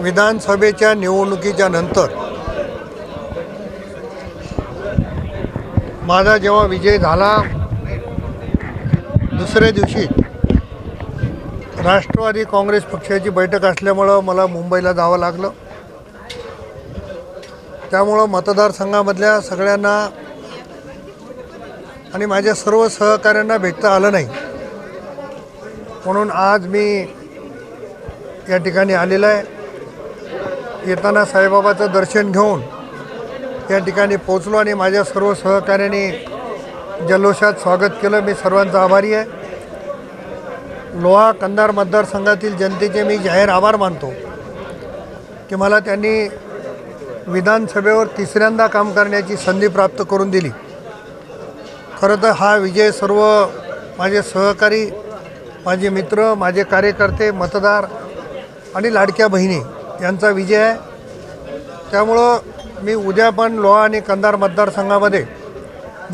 विधानसभेच्या निवडणुकीच्या नंतर माझा जेव्हा विजय झाला दुसऱ्या दिवशी राष्ट्रवादी काँग्रेस पक्षाची बैठक असल्यामुळं मला मुंबईला जावं लागलं. त्यामुळं मतदारसंघामधल्या सगळ्यांना आणि माझ्या सर्व सहकाऱ्यांना भेटता आलं नाही. म्हणून आज मी या ठिकाणी आलेलं आहे. येताना साईबाबाचं दर्शन घेऊन या ठिकाणी पोचलो आणि माझ्या सर्व सहकाऱ्यांनी जल्लोषात स्वागत केलं. मी सर्वांचा आभारी आहे. लोहा कंधार मतदारसंघातील जनतेचे मी जाहीर आभार मानतो की मला त्यांनी विधानसभेवर तिसऱ्यांदा काम करण्याची संधी प्राप्त करून दिली. खरं तर हा विजय सर्व माझे सहकारी माझे मित्र माझे कार्यकर्ते मतदार आणि लाडक्या बहिणी यांचा विजय आहे. त्यामुळं मी उद्या पण लोहा आणि कंधार मतदारसंघामध्ये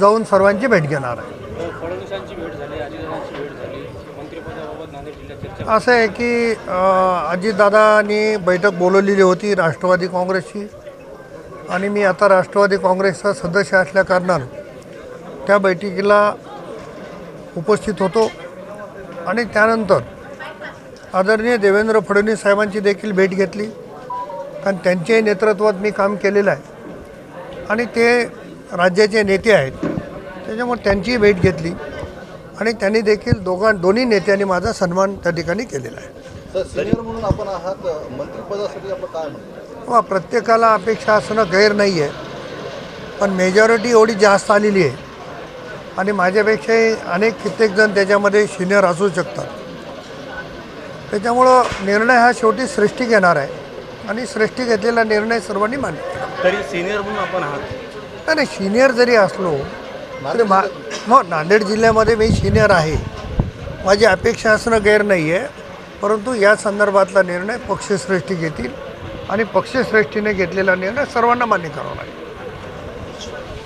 जाऊन सर्वांची भेट घेणार आहे. चर्चा असं आहे की अजितदादांनी बैठक बोलवलेली होती राष्ट्रवादी काँग्रेसची. आणि मी आता राष्ट्रवादी काँग्रेसचा सदस्य असल्याकारणानं त्या बैठकीला उपस्थित होतो. आणि त्यानंतर आदरणीय देवेंद्र फडणवीस साहेबांची देखील भेट घेतली. कारण त्यांच्याही नेतृत्वात मी काम केलेलं आहे. आणि ते राज्याचे नेते आहेत. त्याच्यामुळे त्यांचीही भेट घेतली. आणि त्यांनी देखील दोघां दोन्ही नेत्यांनी माझा सन्मान त्या ठिकाणी केलेला आहे. म्हणून आपण आहात. मंत्रिपदासाठी काय वा प्रत्येकाला अपेक्षा असणं गैर नाही आहे. पण मेजॉरिटी एवढी जास्त आलेली आहे. आणि माझ्यापेक्षाही अनेक कित्येक जण त्याच्यामध्ये सिनियर असू शकतात. त्याच्यामुळं निर्णय हा शेवटी सृष्टी घेणार आहे. आणि सृष्टी घेतलेला निर्णय सर्वांनी मान्य. तरी सिनियर म्हणून आपण आहात. नाही नाही सिनियर जरी असलो तरी मा हो नांदेड जिल्ह्यामध्ये मी सिनियर आहे. माझी अपेक्षा असणं गैर नाही आहे परंतु या संदर्भातला निर्णय पक्षश्रेष्ठी घेतील आणि पक्षश्रेष्ठीने घेतलेला निर्णय सर्वांना मान्य करावा लागेल.